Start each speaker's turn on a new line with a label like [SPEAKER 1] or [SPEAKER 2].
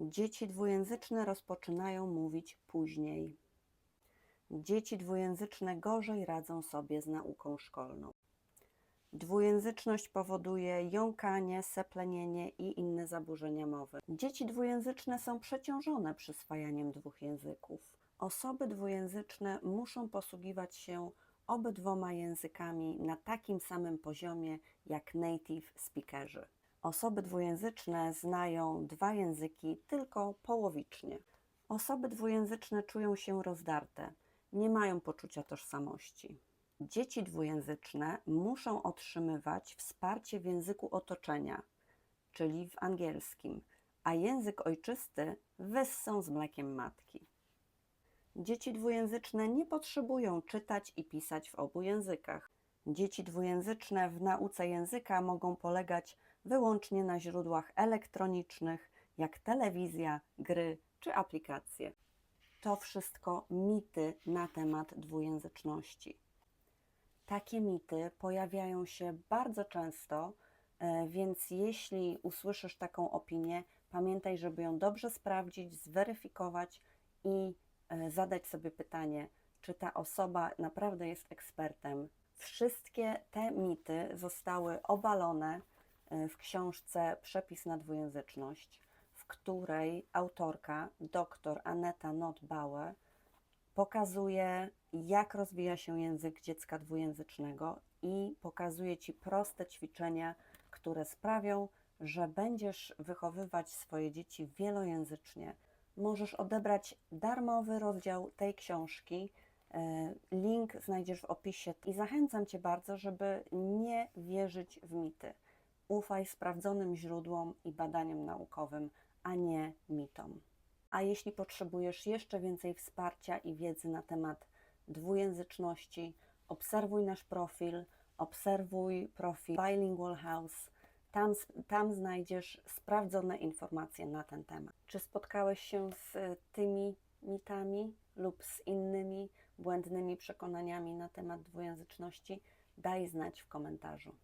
[SPEAKER 1] Dzieci dwujęzyczne rozpoczynają mówić później. Dzieci dwujęzyczne gorzej radzą sobie z nauką szkolną. Dwujęzyczność powoduje jąkanie, seplenienie i inne zaburzenia mowy. Dzieci dwujęzyczne są przeciążone przyswajaniem dwóch języków. Osoby dwujęzyczne muszą posługiwać się obydwoma językami na takim samym poziomie jak native speakerzy. Osoby dwujęzyczne znają dwa języki tylko połowicznie. Osoby dwujęzyczne czują się rozdarte, nie mają poczucia tożsamości. Dzieci dwujęzyczne muszą otrzymywać wsparcie w języku otoczenia, czyli w angielskim, a język ojczysty wyssą z mlekiem matki. Dzieci dwujęzyczne nie potrzebują czytać i pisać w obu językach. Dzieci dwujęzyczne w nauce języka mogą polegać wyłącznie na źródłach elektronicznych, jak telewizja, gry czy aplikacje. To wszystko mity na temat dwujęzyczności. Takie mity pojawiają się bardzo często, e, więc jeśli usłyszysz taką opinię, pamiętaj, żeby ją dobrze sprawdzić, zweryfikować i e, zadać sobie pytanie, czy ta osoba naprawdę jest ekspertem. Wszystkie te mity zostały obalone e, w książce Przepis na dwujęzyczność, w której autorka, dr Aneta Not-Bauer, pokazuje, jak rozwija się język dziecka dwujęzycznego i pokazuje Ci proste ćwiczenia, które sprawią, że będziesz wychowywać swoje dzieci wielojęzycznie. Możesz odebrać darmowy rozdział tej książki. E, Link znajdziesz w opisie i zachęcam Cię bardzo, żeby nie wierzyć w mity. Ufaj sprawdzonym źródłom i badaniom naukowym, a nie mitom. A jeśli potrzebujesz jeszcze więcej wsparcia i wiedzy na temat dwujęzyczności, obserwuj nasz profil, obserwuj profil Bilingual House. Tam, tam znajdziesz sprawdzone informacje na ten temat. Czy spotkałeś się z tymi mitami lub z innymi błędnymi przekonaniami na temat dwujęzyczności? Daj znać w komentarzu.